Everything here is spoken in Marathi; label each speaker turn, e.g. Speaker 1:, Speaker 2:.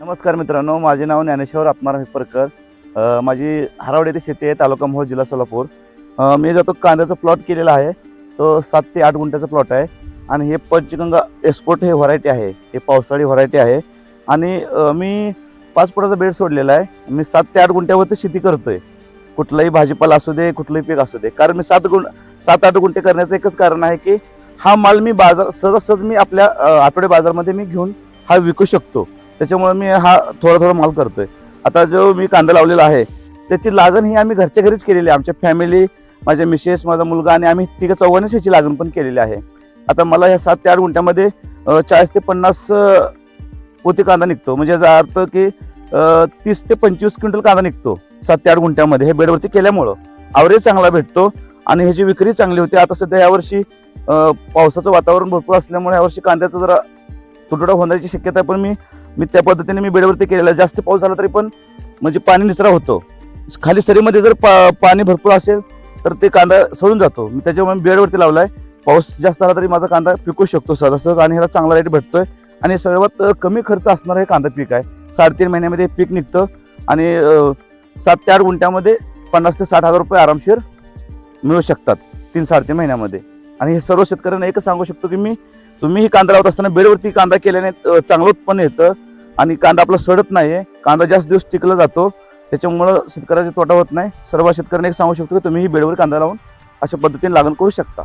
Speaker 1: नमस्कार मित्रांनो माझे नाव ज्ञानेश्वर आत्माराम हिपरकर माझी हरावड येथे शेती आहे तालुका मोहोळ जिल्हा सोलापूर. मी जातो कांद्याचा प्लॉट केलेला आहे तो सात ते आठ गुंठ्याचा प्लॉट आहे. आणि हे पंचगंगा एक्सपोर्ट हे व्हरायटी आहे हे पावसाळी व्हरायटी आहे. आणि मी पाच फुटाचा बेड सोडलेला आहे. मी सात ते आठ गुंठ्यावरती शेती करतो आहे कुठलाही भाजीपाला असू दे कुठलंही पीक असू दे. कारण मी सात गुण सात आठ गुंठे करण्याचं एकच कारण आहे की हा माल मी बाजार सहजासहज मी आपल्या आठवडे बाजारमध्ये मी घेऊन हा विकू शकतो. त्याच्यामुळे मी हा थोडा थोडा माल करतोय. आता जो मी कांदा लावलेला आहे त्याची लागण ही आम्ही घरच्या घरीच केलेली आहे. आमच्या फॅमिली माझ्या मिसेस माझा मुलगा आणि आम्ही तिघं चौघांनीच ह्याची लागण पण केलेली आहे. आता मला ह्या सात ते आठ गुंठ्यामध्ये चाळीस ते पन्नास पोती कांदा निघतो. म्हणजे याचा अर्थ की तीस ते पंचवीस क्विंटल कांदा निघतो सात ते आठ गुंठ्यामध्ये. हे बेडवरती केल्यामुळं आवरेज चांगला भेटतो आणि ह्याची विक्री चांगली होती. आता सध्या यावर्षी पावसाचं वातावरण भरपूर असल्यामुळे यावर्षी कांद्याचं जरा तुटवडा होण्याची शक्यता पण मी मी त्या पद्धतीने मी बेडवरती केलेला. आहे जास्त पाऊस झाला तरी पण म्हणजे पाणी निचरा होतो. खाली सरीमध्ये जर पा पाणी भरपूर असेल तर ते कांदा सोडून जातो. मी त्याच्यामुळे बेडवरती बेडवरती लावलाय. पाऊस जास्त आला तरी माझा कांदा पिकू शकतो सहजासहज आणि ह्याला चांगला रेट भेटतोय. आणि सर्वात कमी खर्च असणारं हे कांदा पीक आहे. साडेतीन महिन्यामध्ये पीक निघतं. आणि सात ते आठ गुंठ्यामध्ये पन्नास ते साठ हजार रुपये आरामशीर मिळू शकतात. तीन साडेतीन महिन्यामध्ये. आणि हे सर्व शेतकऱ्यांना एकच सांगू शकतो की मी तुम्ही ही कांदा लावत असताना बेडवरती कांदा केल्याने चांगलं उत्पन्न येतं. आणि कांदा आपला सडत नाहीये. कांदा जास्त दिवस टिकला जातो. त्याच्यामुळं शेतकऱ्याचा तोटा होत नाही. सर्व शेतकऱ्यांना एक सांगू शकतो की तुम्ही ही बेडवर कांदा लावून अशा पद्धतीने लागण करू शकता.